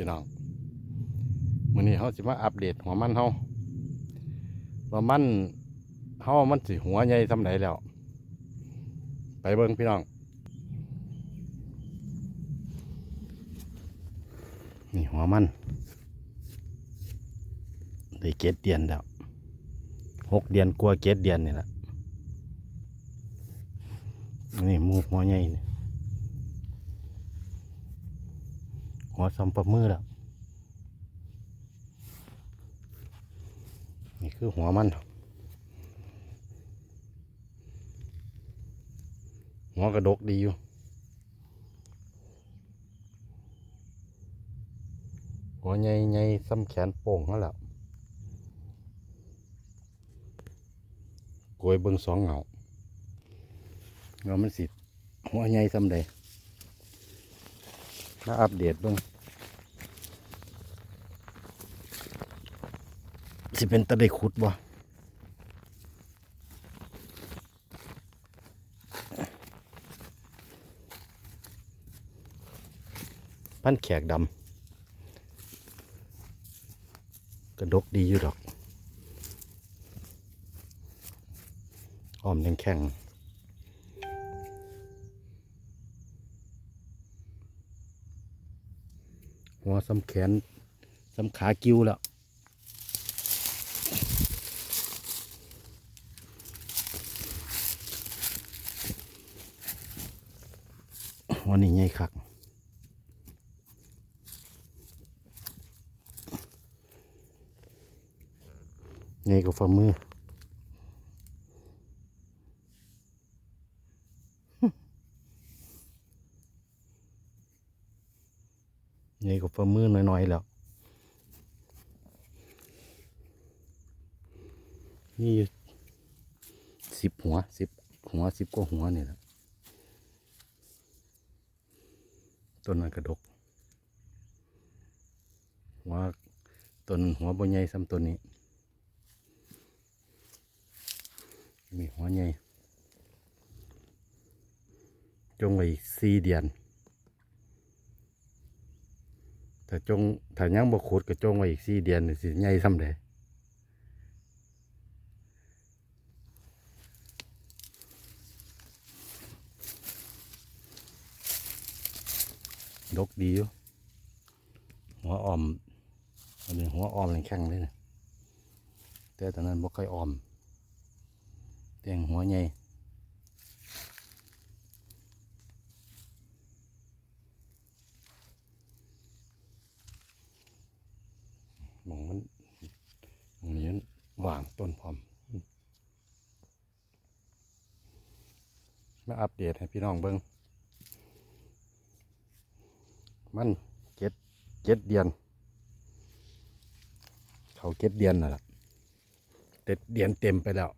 พี่น้องมื้อนี้เขาสิมาอัปเดตหัวมันเฮาว่ามันเฮามันสิหัวใหญ่ซำใดแล้ว ไปเบิ่งพี่น้อง นี่หัวมันได้เกตเดือนแล้วหกเดือนกลัวเกตเดือนนี่แหละนี่มูหัวใหญ่นี่ หัวซ้ำประมือแล้วนี่คือหัวมัน หัวกระดกดีอยู่หัวใหญ่ใหญ่ซ้ำแขนโป่งนั่นแหละกล้วยเบิ้งสองเหงาเงามันสิหัวใหญ่ซ้ำใด มาอัปเดตบิ้งสิเป็นตะได้ขุดบ่พันแขกดำกระดกดีอยู่ดอก อ้อมแข็ง หัวสำแขนสำขากิ้วแล้วหัวนี้ใหญ่คักนี่ก็ฝ่ามือ นี่ก็ฝ่ามือน้อยๆแล้ว นี่สิบหัวสิบหัวสิบกว่าหัวนี่แหละต้นมันกระดก หัวต้นหัวบนใหญ่ซ้ำต้นนี้ มีหัวใหญ่จงไว้อีกสี่เดือน ถ้าจงถ้ายังบ่ขุดก็จงไว้อีกสี่เดือนนี่สิใหญ่ซ้ำเลยดกดีอยู่หัวอ่อมอันนี้หัวอ่อมแข็งเลยนะแต่ตอนนั้นบ่ค่อยอ่อมแต่งหัวใหญ่มองมันมองนี้มัน ว่างต้นพร้อมมาอัปเดตให้พี่น้องเบิ้งมันเจ็ดเจ็ดเดือน เขาเจ็ดเดือนน่ะละเจ็ดเดือนเต็มไปแล้ว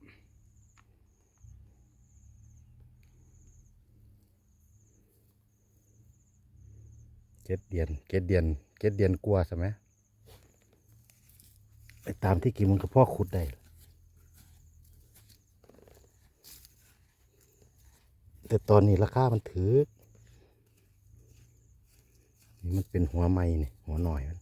เจ็ดเดือนเจ็ดเดือนเจ็ดเดือนกลัวใช่ไหม ตามที่กินมันก็พ่อขุดได้แต่ตอนนี้ราคามันถือ นี่มันเป็นหัวไม้นี่หัวหน่อยมัน